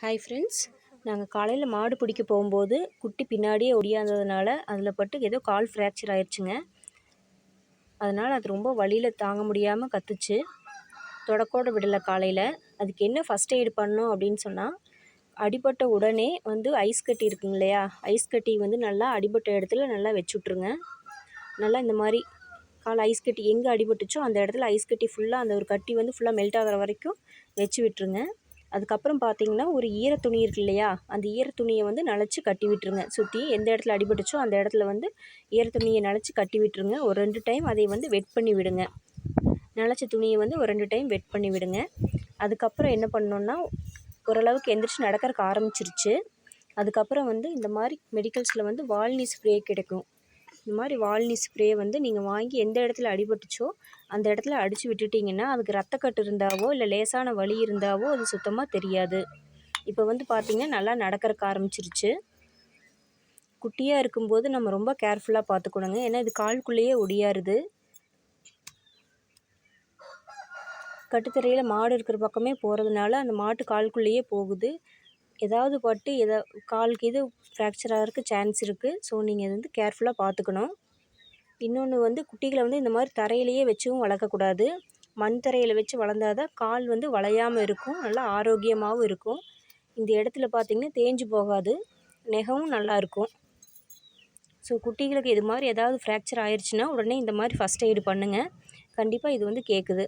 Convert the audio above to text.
Hi friends நாங்கள் காலையில் மாடு பிடிக்க போகும்போது குட்டி பின்னாடியே ஒடியாந்ததுனால அதில் பட்டு ஏதோ கால் ஃப்ராக்சர் ஆயிடுச்சுங்க அதனால் அது ரொம்ப வழியில் தாங்க முடியாமல் கத்துச்சு. தொடக்கோட விடலை காலையில். அதுக்கு என்ன ஃபஸ்ட் எய்டு பண்ணோம் அப்படின்னு சொன்னால் அடிபட்ட உடனே வந்து ஐஸ் கட்டி இருக்குங்க இல்லையா? ஐஸ் கட்டி வந்து நல்லா அடிபட்ட இடத்துல நல்லா வச்சு விட்ருங்க நல்லா இந்த மாதிரி கால் ஐஸ் கட்டி எங்கே அடிபட்டுச்சோ அந்த இடத்துல ஐஸ் கட்டி ஃபுல்லாக அந்த ஒரு கட்டி வந்து ஃபுல்லாக மெல்ட் ஆகிற வரைக்கும் வச்சு விட்டுருங்க. அதுக்கப்புறம் பார்த்தீங்கன்னா ஒரு ஈர துணி இருக்கு இல்லையா? அந்த ஈர துணியை வந்து நனைச்சி கட்டி விட்டுருங்க. சுற்றி எந்த இடத்துல அடிபட்டுச்சோ அந்த இடத்துல வந்து ஈர துணியை நனைச்சி கட்டி விட்டுருங்க. ஒரு ரெண்டு டைம் அதை வந்து வெட் பண்ணி விடுங்க. நனைச்ச துணியை வந்து ஒரு ரெண்டு டைம் வெட் பண்ணி விடுங்க. அதுக்கப்புறம் என்ன பண்ணோன்னா ஓரளவுக்கு எந்திரிச்சு நடக்கிறக்கு ஆரம்பிச்சிருச்சு. அதுக்கப்புறம் வந்து இந்த மாதிரி மெடிக்கல்ஸில் வந்து வால்னி ஸ்ப்ரே கிடைக்கும். இந்த மாதிரி வால்னி ஸ்ப்ரே வந்து நீங்கள் வாங்கி எந்த இடத்துல அடிபட்டுச்சோ அந்த இடத்துல அடித்து விட்டுட்டிங்கன்னா அதுக்கு ரத்தக்கட்டு இருந்தாவோ இல்லை லேசான வலி இருந்தாவோ அது சுத்தமாக தெரியாது. இப்போ வந்து பார்த்திங்கன்னா நல்லா நடக்கிறக்க ஆரம்பிச்சிருச்சு. குட்டியாக இருக்கும்போது நம்ம ரொம்ப கேர்ஃபுல்லாக பார்த்துக்கணுங்க ஏன்னா இது கால்குள்ளேயே ஒடியாருது. கட்டுத்தரையில் மாடு இருக்கிற பக்கமே போகிறதுனால அந்த மாட்டு கால்குள்ளேயே போகுது. ஏதாவது பட்டு எதா காலுக்கு இது ஃப்ராக்சர் ஆகிறதுக்கு சான்ஸ் இருக்குது ஸோ நீங்கள் இது வந்து கேர்ஃபுல்லாக பார்த்துக்கணும் இன்னொன்று வந்து குட்டிகளை வந்து இந்த மாதிரி தரையிலையே வச்சும் வளர்க்கக்கூடாது. மண் தரையில் வச்சு வளர்ந்தா தான் கால் வந்து வளையாமல் இருக்கும். நல்லா ஆரோக்கியமாகவும் இருக்கும். இந்த இடத்துல பார்த்திங்கன்னா தேஞ்சு போகாது. நெகவும் நல்லாயிருக்கும் ஸோ குட்டிகளுக்கு இது மாதிரி ஏதாவது ஃப்ராக்சர் ஆயிடுச்சுன்னா உடனே இந்த மாதிரி ஃபஸ்ட் எய்டு பண்ணுங்கள் கண்டிப்பாக இது வந்து கேட்குது